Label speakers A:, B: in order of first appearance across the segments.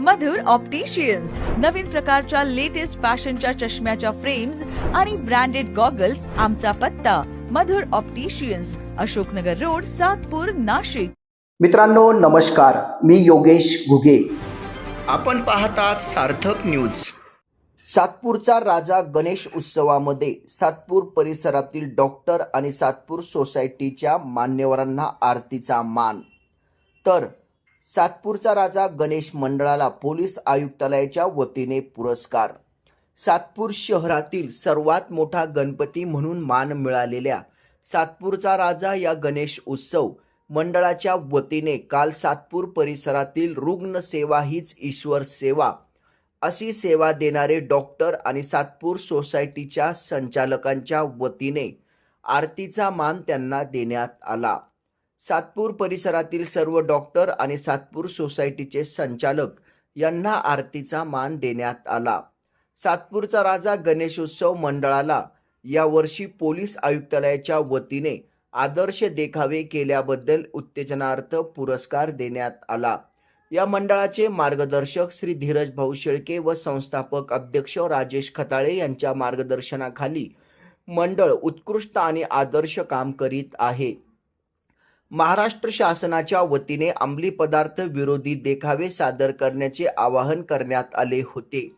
A: मधुर opticians नवीन प्रकारच्या latest फॅशनच्या चष्म्याच्या फ्रेम्स आणि ब्रँडेड गॉगल्स आमचा पत्ता. Madhur opticians Ashoknagar road Satpur Nashik.
B: मित्रांनो नमस्कार. मी योगेश घुगे. आपण पाहतात सार्थक न्यूज सातपूरचा राजा गणेश उत्सवामध्ये सातपूर परिसरातील डॉक्टर आणि सातपूर सोसायटीच्या मान्यवरांना आरतीचा मान. तर सातपूरचा राजा गणेश मंडळाला पोलीस आयुक्तालयाच्या वतीने पुरस्कार. सातपूर शहरातील सर्वात मोठा गणपती म्हणून मान मिळालेल्या सातपूरचा राजा या गणेश उत्सव मंडळाच्या वतीने काल सातपूर परिसरातील रुग्ण सेवा हीच ईश्वर सेवा अशी सेवा देणारे डॉक्टर आणि सातपूर सोसायटीच्या संचालकांच्या वतीने आरतीचा मान त्यांना देण्यात आला. सातपूर परिसरातील सर्व डॉक्टर आणि सातपूर सोसायटीचे संचालक यांना आरतीचा मान देण्यात आला. सातपूरचा राजा गणेशोत्सव मंडळाला यावर्षी पोलीस आयुक्तालयाच्या वतीने आदर्श देखावे केल्याबद्दल उत्तेजनार्थ पुरस्कार देण्यात आला. या मंडळाचे मार्गदर्शक श्री धीरज भाऊ शेळके व संस्थापक अध्यक्ष राजेश खताळे यांच्या मार्गदर्शनाखाली मंडळ उत्कृष्ट आणि आदर्श काम करीत आहे. महाराष्ट्र शासनाच्या वतीने अंमली पदार्थ विरोधी देखावे सादर करण्याचे आवाहन करण्यात आले होते.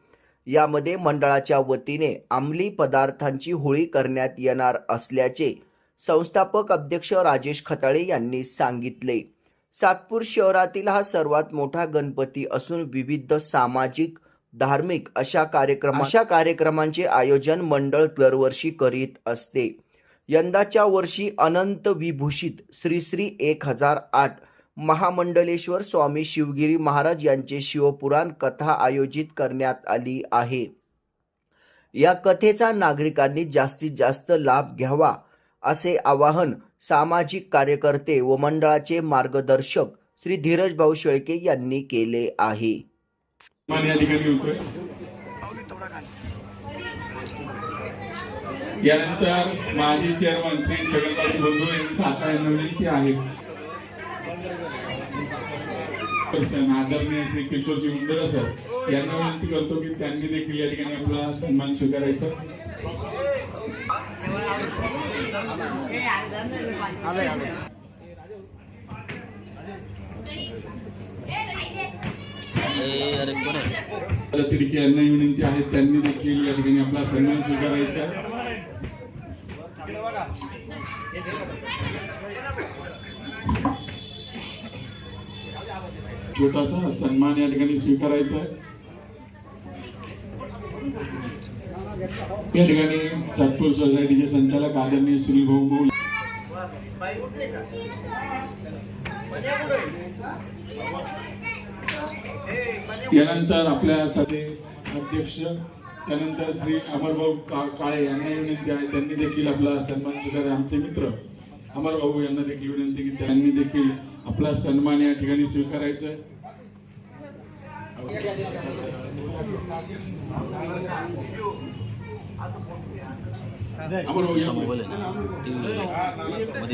B: यामध्ये मंडळाच्या वतीने अंमली पदार्थांची होळी करण्यात येणार असल्याचे संस्थापक अध्यक्ष राजेश खताळे यांनी सांगितले. सातपूर शहरातील हा सर्वात मोठा गणपती असून विविध सामाजिक धार्मिक अशा कार्यक्रम अशा कार्यक्रमांचे आयोजन मंडळ दरवर्षी करीत असते. यंदाच्या वर्षी अनंत विभूषित श्री श्री एक हजार आठ महामंडलेश्वर स्वामी शिवगिरी महाराज यांचे शिवपुराण कथा आयोजित करण्यात आली आहे. या कथेचा नागरिकांनी जास्तीत जास्त लाभ घ्यावा असे आवाहन सामाजिक कार्यकर्ते व मंडळाचे मार्गदर्शक श्री धीरज भाऊ शेळके यांनी केले आहे
C: मान या ठिकाणी होतोय यानंतर माजी चेअरमन श्री बंधू यांची आता यांना विनंती आहे आदरणीय श्री किशोरजी उंदर सर यांना विनंती करतो की त्यांनी देखील या ठिकाणी आपला सन्मान स्वीकारायचा. तिडके यांना विनंती आहे त्यांनी देखील या ठिकाणी आपला सन्मान स्वीकारायचा. छोटासा सन्मान या ठिकाणी स्वीकारायचा आहे. या ठिकाणी सातपूर सोसायटीचे संचालक आदरणीय सुनील भाऊ मौल यानंतर आपल्या अध्यक्ष त्यानंतर श्री अमरभाऊ का- काळे यांना विनंती आहे. त्यांनी देखील आपला सन्मान स्वीकार. आमचे मित्र अमरभाऊ यांना देखील विनंती की त्यांनी देखील आपला सन्मान या ठिकाणी स्वीकारायचा.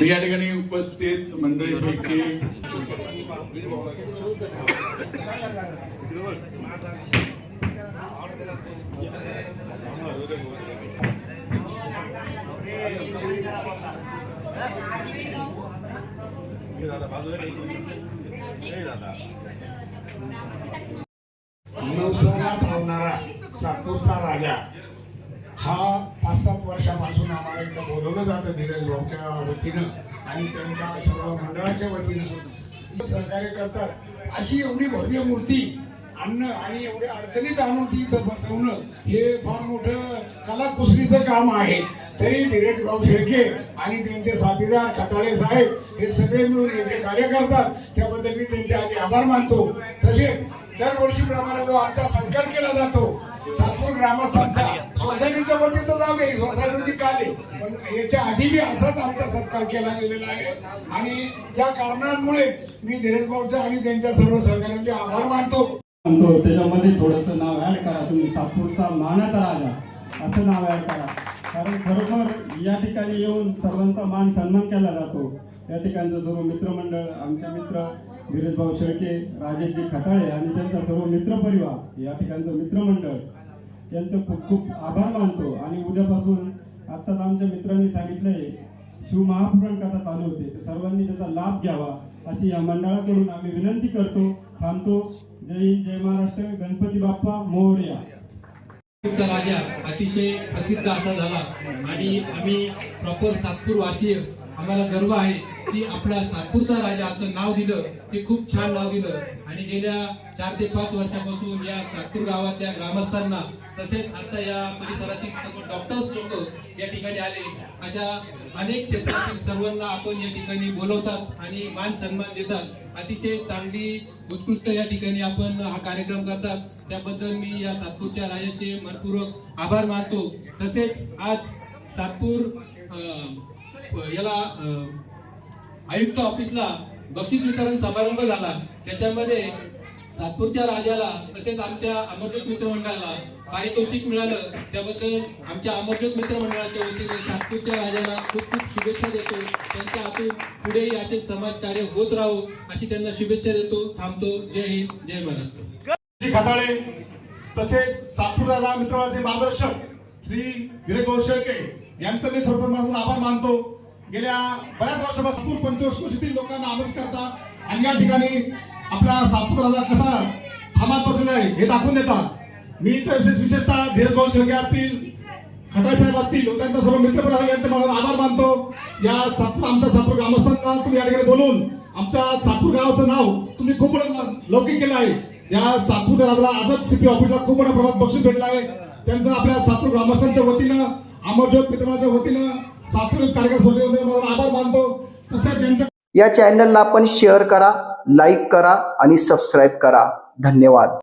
C: या ठिकाणी उपस्थित मंडळीपैकी
D: नवसाला भावणारा सातपूरचा राजा हा पाच सात वर्षापासून आम्हाला इथं बोलवलं जातं धीरज भाऊच्या वतीनं आणि त्यांच्या सर्व मंडळाच्या वतीनं. सहकार्य करतात. अशी एवढी भव्य मूर्ती आणणं आणि एवढ्या अडचणीत आणून ती इथं बसवणं हे फार मोठं कलाकुसरीचं काम आहे. तरी धीरज भाऊ शेळके आणि त्यांचे साथीदार खताळे साहेब हे सगळे मिळून हे जे कार्य करतात त्याबद्दल मी त्यांचे आधी आभार मानतो. तसेच दरवर्षीप्रमाणे जो आमचा सत्कार केला जातो सातपूर ग्रामस्थांचा सोसायटीच्या वतीचा जाऊ दे सोसायटी काले पण याच्या आधी मी असाच आमचा सत्कार केला गेलेला आहे. आणि त्या कारणांमुळे मी धीरज भाऊचा आणि त्यांच्या सर्व सहकार्यांचे आभार मानतो.
E: सांगतो त्याच्यामध्ये थोडंसं नाव ॲड करा तुम्ही सातपूरचा मानाचा राजा. असं नाव ॲड करा. कारण खरोखर या ठिकाणी येऊन सर्वांचा मान सन्मान केला जातो. या ठिकाणचं सर्व मित्रमंडळ आमचे मित्र धीरजभाऊ शेळके राजेशजी खताळे आणि त्यांचा सर्व मित्रपरिवार या ठिकाणचं मित्रमंडळ यांचं खूप खूप आभार मानतो. आणि उद्यापासून आत्ताच आमच्या मित्रांनी सांगितलंय शिवमहापुराण कथा चालू होते. तर सर्वांनी त्याचा लाभ घ्यावा अशी या मंडळाकडून आम्ही विनंती करतो थांबतो. जय हिंद जय महाराष्ट्र गणपती बाप्पा मोरया.
F: राजा अतिशय प्रसिद्ध असा झाला. आणि आम्ही प्रॉपर सातपूर वासीय आम्हाला गर्व आहे की आपला सातपूरचा राजा असं नाव दिलं ते खूप छान नाव दिलं. आणि गेल्या चार ते पाच वर्षापासून या सातपूर गावातल्या ग्रामस्थांना तसेच आता या परिसरातील सर्व डॉक्टर्स लोक या ठिकाणी आले. अशा अनेक क्षेत्रातील सर्वांना आपण या ठिकाणी बोलवतात आणि मान सन्मान देतात. अतिशय चांगली उत्कृष्ट या ठिकाणी आपण हा कार्यक्रम करतात. त्याबद्दल मी या सातपूरच्या राजाचे मनपूर्वक आभार मानतो. तसेच आज सातपूर याला आयुक्त ऑफिसला बक्षीस वितरण समारंभ झाला. त्याच्यामध्ये सातपूरच्या राजाला तसेच आमच्या अमरज्योत मित्रमंडळाला पारितोषिक मिळालं. त्याबद्दल आमच्या अमरज्योत मित्रमंडळाच्या वतीने सातपूरच्या राजाला खूप खूप शुभेच्छा देतो. त्यांच्या हातून पुढेही असे समाजकार्य होत राहू अशी त्यांना शुभेच्छा देतो. थांबतो. जय हिंद. जय महाराष्ट्र.
G: श्री खताळे तसेच सातपूर राजा मित्रवाचे मार्गदर्शक श्री धीरज शेळके यांचं मी सर्वप्रथम आभार मानतो. गेल्या बऱ्याच वर्षापासून पंचवर्षीतील लोकांना आमंत्रित करता आणि या ठिकाणी आपला सातपूर राजा कसा थांबात बसलाय आहे हे दाखवून देतात. मी तर विशेषतः धीरज भाऊ शेळके असतील खटाळे साहेब असतील त्यांचा सर्व मित्र यांचा मला आभार मानतो. या सापूर आमच्या सापूर ग्रामस्थांना तुम्ही या ठिकाणी बोलून आमच्या सापूर गावाचं नाव तुम्ही खूप लौकिक केलं आहे. या सापूरच्या राजाला आजच सीपी ऑफिसला खूप मोठ्या प्रमाणात बक्षीस भेटलं आहे. त्यांचं आपल्या सापूर ग्रामस्थांच्या वतीनं अमरज्योत मित्रांच्या वतीनं सापूर कार्यक्रम सोडल्याबद्दल मला आभार मानतो. तसेच यांच्या
B: या चॅनलला आपण शेअर करा लाईक करा आणि सबस्क्राईब करा. धन्यवाद.